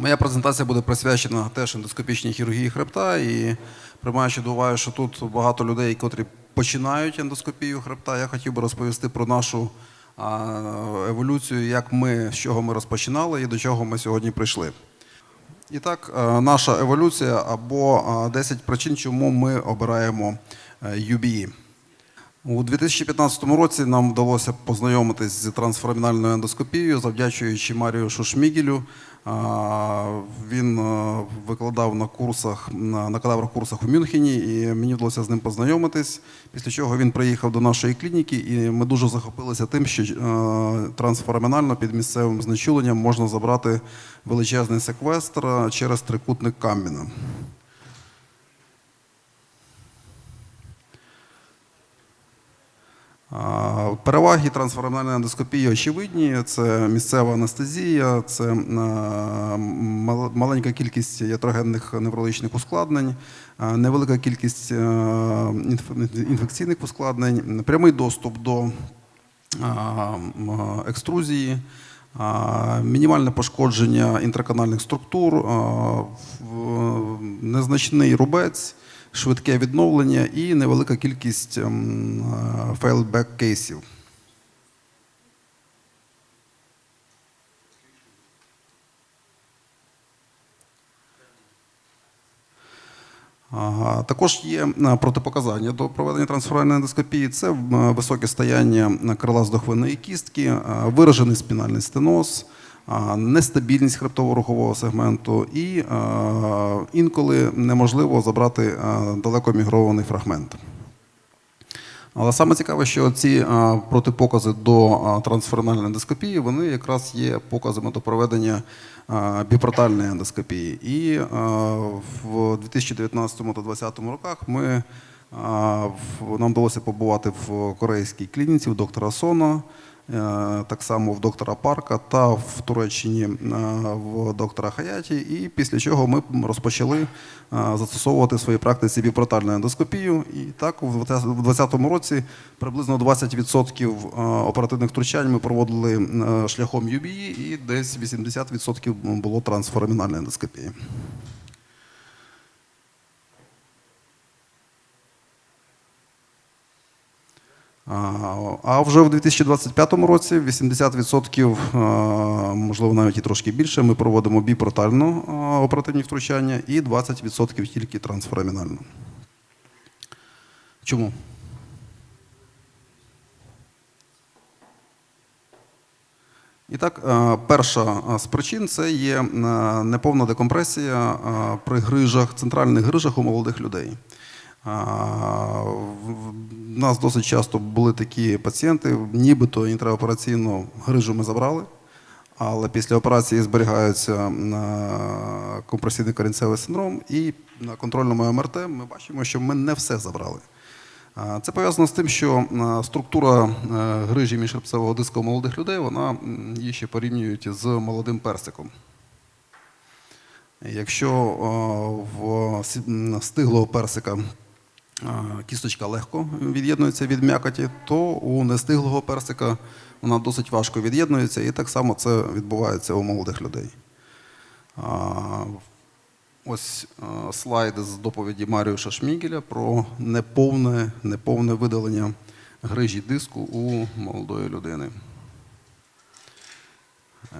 Моя презентація буде присвячена теж ендоскопічній хірургії хребта і приймаючи до уваги, що тут багато людей, котрі починають ендоскопію хребта, я хотів би розповісти про нашу еволюцію, як ми, з чого ми розпочинали і до чого ми сьогодні прийшли. І так, е, наша еволюція або е, 10 причин, чому ми обираємо е, UBE. У 2015 році нам вдалося познайомитись з трансферомінальною ендоскопією, завдячуючи Марію Шушмігелю. Він е, викладав на курсах на, кадаврах курсах у Мюнхені, і мені вдалося з ним познайомитись. Після чого він приїхав до нашої клініки, і ми дуже захопилися тим, що е, трансферомінально під місцевим знечуленням можна забрати величезний секвестр е, через трикутник Камбіна. Переваги трансферомінальної ендоскопії очевидні. Це місцева анестезія, це маленька кількість ятрогенних неврологічних ускладнень, невелика кількість інфекційних ускладнень, прямий доступ до екструзії, мінімальне пошкодження інтраканальних структур, незначний рубець, швидке відновлення і невелика кількість фейлбек кейсів. Також є е, протипоказання до проведення трансферальної ендоскопії. Це е, високе стояння крила здохвиної кістки, е, виражений спінальний стеноз, е, нестабільність хребtoво-рухового сегменту і інколи неможливо забрати далеко мігрований фрагмент. Але саме цікаве, що ці протипокази до а, ендоскопії, вони якраз є показами до проведення біпротальної ендоскопії. І в 2019 та 2020 роках ми, нам вдалося побувати в корейській клініці у доктора Сона, так само в доктора Парка та в Туреччині е, в доктора Хаяті. І після чого ми розпочали е, застосовувати в своїй практиці біпротальну ендоскопію. І так, у 2020 році приблизно 20% е, оперативних втручань ми проводили е, шляхом UBE і десь 80% було трансферомінальної ендоскопії. А вже в 2025 році 80%, е, можливо, навіть і трошки більше, ми проводимо біпротально оперативні втручання і 20% тільки трансферомінально. Чому? І так, е, перша з причин це є е, неповна декомпресія е, при грижах, центральних грижах у молодих людей. У нас досить часто були такі пацієнти, нібито інтраопераційно грижу ми забрали, але після операції зберігається е, компресійний корінцевий синдром, і на контрольному МРТ ми бачимо, що ми не все забрали. Це пов'язано з тим, що структура е, грижі міжхребцевого диску у молодих людей, вона її ще порівнюють з молодим персиком. Якщо в стиглого персика кісточка легко від'єднується від м'якоті, то у нестиглого персика вона досить важко від'єднується, і так само це відбувається у молодих людей. Ось слайд з доповіді Маріуша Шмігеля про неповне, неповне видалення грижі диску у молодої людини.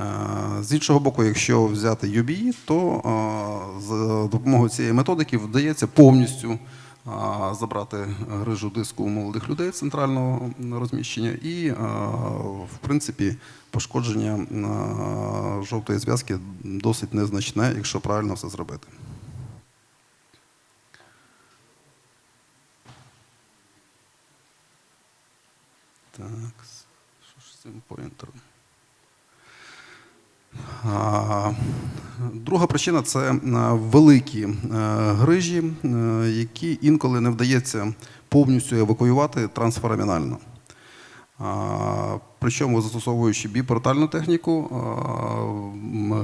Е, З іншого боку, якщо взяти UBE, то за допомогою цієї методики вдається повністю забрати грижу диску у молодих людей центрального розміщення і, в принципі, пошкодження жовтої зв'язки досить незначне, якщо правильно все зробити. Так, що ж з цим поінтером? Друга причина це е, великі е, грижі, е, які інколи не вдається повністю евакуювати трансферомінально. Причому застосовуючи біпортальну техніку,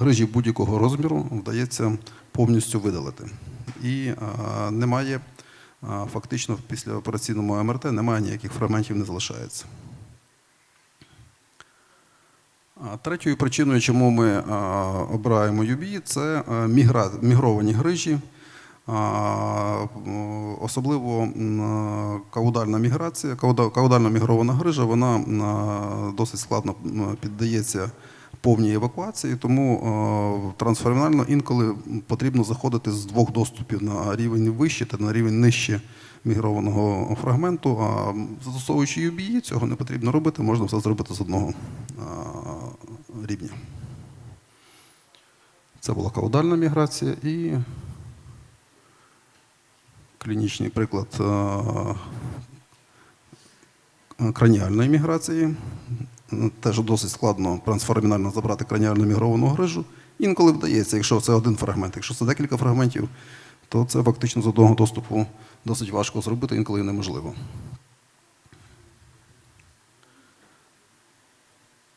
грижі будь-якого розміру вдається повністю видалити. І немає, фактично в післяопераційному МРТ немає ніяких фрагментів, не залишається. Третьою причиною, чому ми обираємо UBI, це мігровані грижі, особливо каудальна міграція, кауда- каудально мігрована грижа, вона досить складно піддається повній евакуації, тому а, трансфермінально інколи потрібно заходити з двох доступів на рівень вище та на рівень нижче мігрованого фрагменту. А застосовуючи UBI, цього не потрібно робити, можна все зробити з одного рівня. Це була каудальна міграція і клінічний приклад краніальної міграції. Теж досить складно трансфермінально забрати краніально мігровану грижу. Інколи вдається, якщо це один фрагмент. Якщо це декілька фрагментів, то це фактично з одного доступу досить важко зробити, інколи неможливо.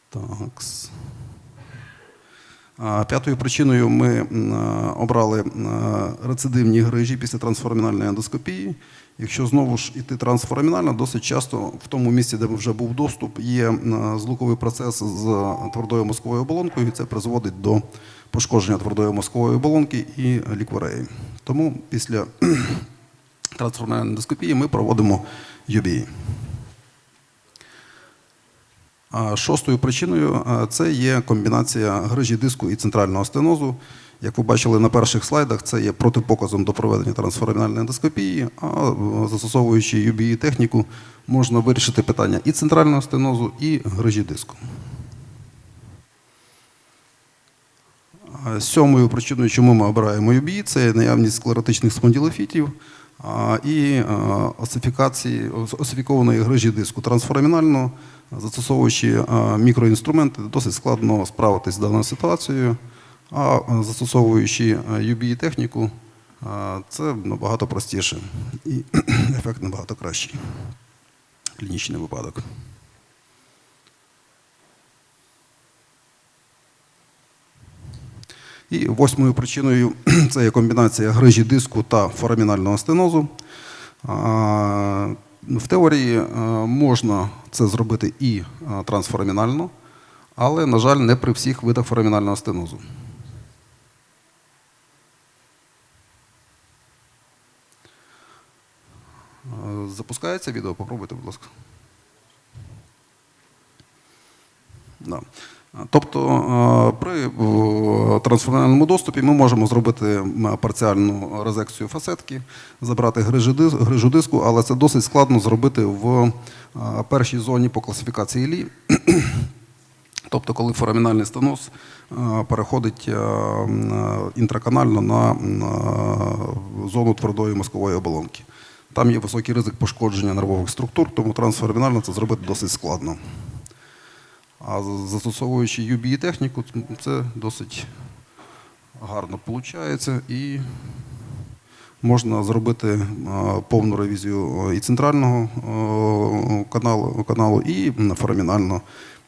Такс. А, П'ятою причиною ми обрали рецидивні грижі після трансфорамінальної ендоскопії. Якщо знову ж іти трансфорамінально, досить часто в тому місці, де вже був доступ, є злуковий процес з твердою мозковою оболонкою, і це призводить до пошкодження твердої мозкової оболонки і ліквореї. Тому після трансфорамінальної ендоскопії ми проводимо UBI. Шостою причиною це є комбінація грижі диску і центрального стенозу. Як ви бачили на перших слайдах, це є протипоказом до проведення трансфорамінальної ендоскопії, а е, застосовуючи UBI техніку, можна вирішити питання і центрального стенозу, і грижі диску. Сьомою причиною, чому ми обираємо UBI, це наявність склеротичних спондилофітів а, і осифікованої грижі диску. Трансформінально застосовуючи мікроінструменти, досить складно справитись з даною ситуацією, а застосовуючи UBI техніку, це набагато простіше і ефект набагато кращий. Клінічний випадок. І восьмою причиною це є комбінація грижі диску та форамінального стенозу. В теорії можна це зробити і а, трансфорамінально, але, на жаль, не при всіх видах форамінального стенозу. Запускається відео? Попробуйте, будь ласка. Да. Тобто е, при е, доступі ми можемо зробити парціальну резекцію фасетки, забрати грижу диску, але це досить складно зробити в е, першій зоні по класифікації лі. Тобто, коли форамінальний стеноз е, переходить е, е, інтраканально на е, зону твердої мозкової оболонки. Там є високий ризик пошкодження нервових структур, тому трансферамінально це зробити досить складно. А застосовуючи UBI техніку, це досить гарно виходить і можна зробити повну ревізію е, і центрального е, каналу, каналу і м, форамінально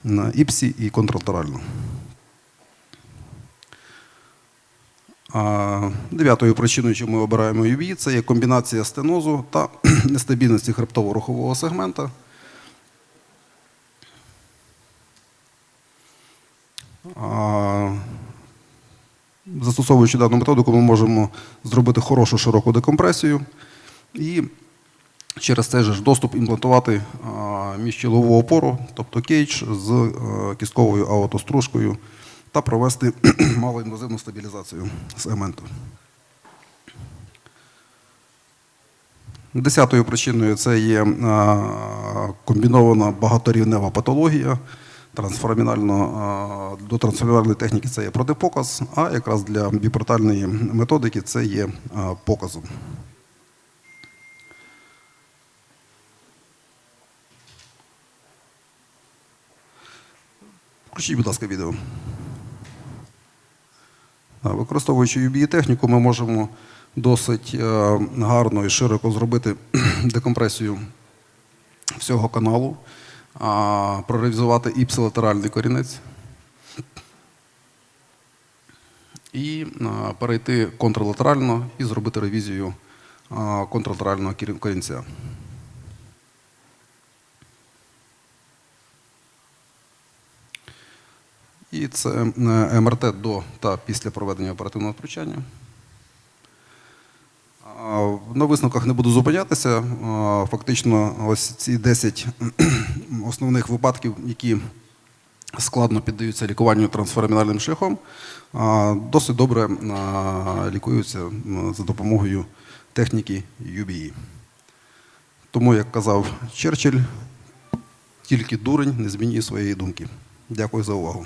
на іпсі і контралатерально. Дев'ятою причиною, чому ми обираємо UBI, це є комбінація стенозу та нестабільності хребтово-рухового сегмента. Застосовуючи дану методику, ми можемо зробити хорошу широку декомпресію і через цей же ж доступ імплантувати а, міжчілову опору, тобто кейдж з е, кістковою аутостружкою та провести малоінвазивну стабілізацію сегменту. Десятою причиною це є комбінована багаторівнева патологія. Трансфорамінально до трансфорамінальної техніки це є протипоказ, а якраз для біпортальної методики це є показом. Включіть, будь ласка, відео. Використовуючи UBI техніку, ми можемо досить е, гарно і широко зробити декомпресію всього каналу, а, проревізувати іпсилатеральний корінець і перейти контрлатерально і зробити ревізію контрлатерального корінця. І це е, МРТ до та після проведення оперативного втручання. На висновках не буду зупинятися. Фактично, ось ці 10 основних випадків, які складно піддаються лікуванню трансферомінальним шляхом, досить добре лікуються за допомогою техніки UBE. Тому, як казав Черчилль, тільки дурень не змінює своєї думки. Дякую за увагу.